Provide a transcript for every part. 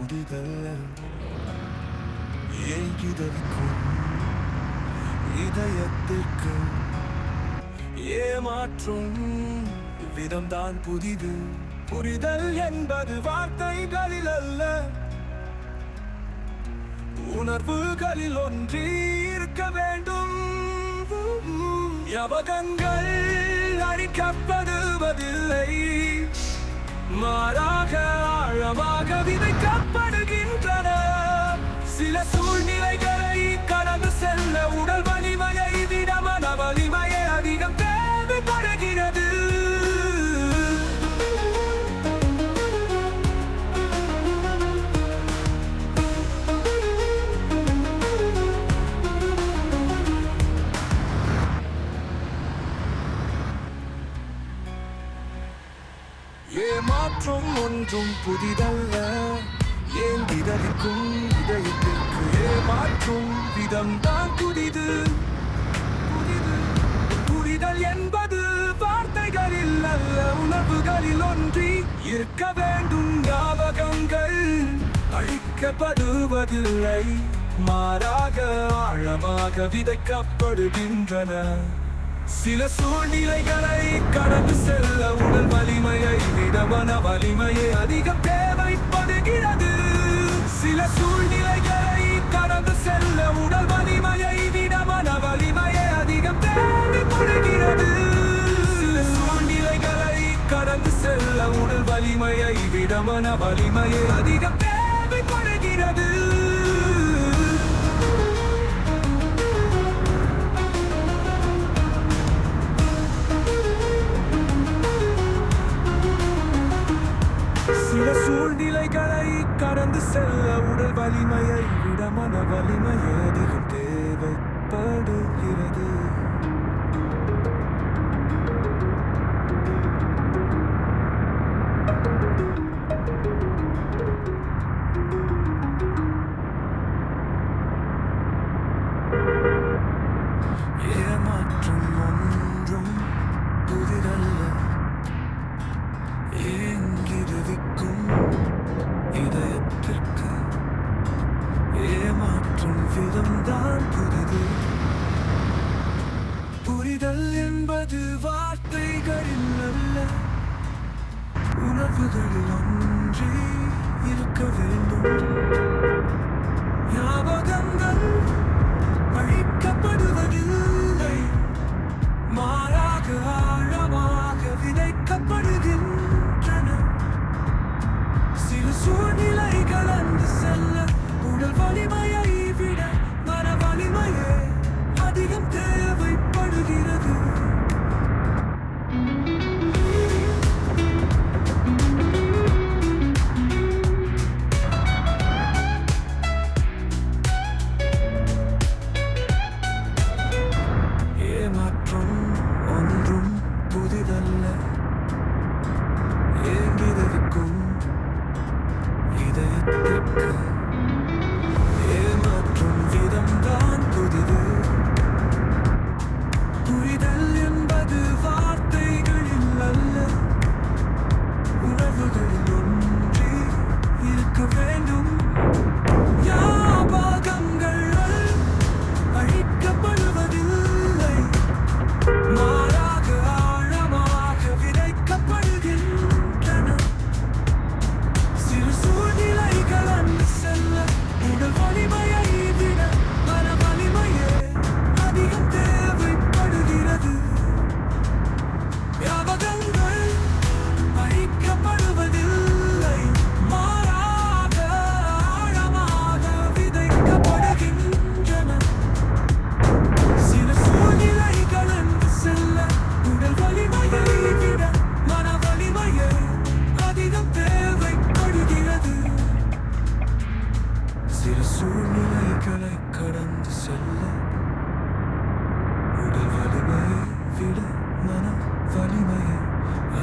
புரிதல்ல ஏங்கிதற்கும் இதயத்திற்கு ஏமாற்றும் விதம்தான் புதிது புரிதல் என்பது வார்த்தைகளில் அல்ல உணர்வுகளில் ஒன்றி இருக்க வேண்டும் ஞாபகங்கள் அழிக்கப்படுவதில்லை மாறாக ஆழமாக விதைக்கப்படுகின்றன சில சூழ்நிலைகளை கடந்து செல்ல உடல் மாற்றம் ஒன்றும் புதிதல்ல ஏன் ஏங்கிதவிக்கும் இதயத்திற்கு ஏமாற்றும் விதம்தான் புதிது புதிது புரிதல் என்பது வார்த்தைகளில் அல்ல உணர்வுகளில் ஒன்றி இருக்க வேண்டும் ஞாபகங்கள் அழிக்கப்படுவதில்லை மாறாக ஆழமாக விதைக்கப்படுகின்றன சில சூழ்நிலைகளை கடந்து செல்ல உடல் வலிமையை விடமன வலிமையை அதிகம் தேவைப்படுகிறது. சில சூழ்நிலைகளை கடந்து செல்ல உடல் வலிமையை விடமன வலிமையை அதிகம் தேவைப்படுகிறது. சில சூழ்நிலைகளை கடந்து செல்ல உடல் வலிமையை விடமன வலிமையை அதிகம் சூழ்நிலைகளை கடந்து செல்ல உடல் வலிமையை விட மன வலிமை அதிகம் தேவைப்படுகிறது. உணர்வுகளில் ஒன்றி இருக்க வேண்டும். ஞாபகங்கள் அழிக்கப்படுவதில்லை. மாறாக ஆழமாக விதைக்கப்படுகின்றன. சில சூழ்நிலைகள் அன்று செல்ல உடல் வலிமையை விட மன வலிமையே அதிகம்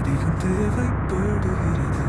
அதிகம் தேவைப்படுகிறது.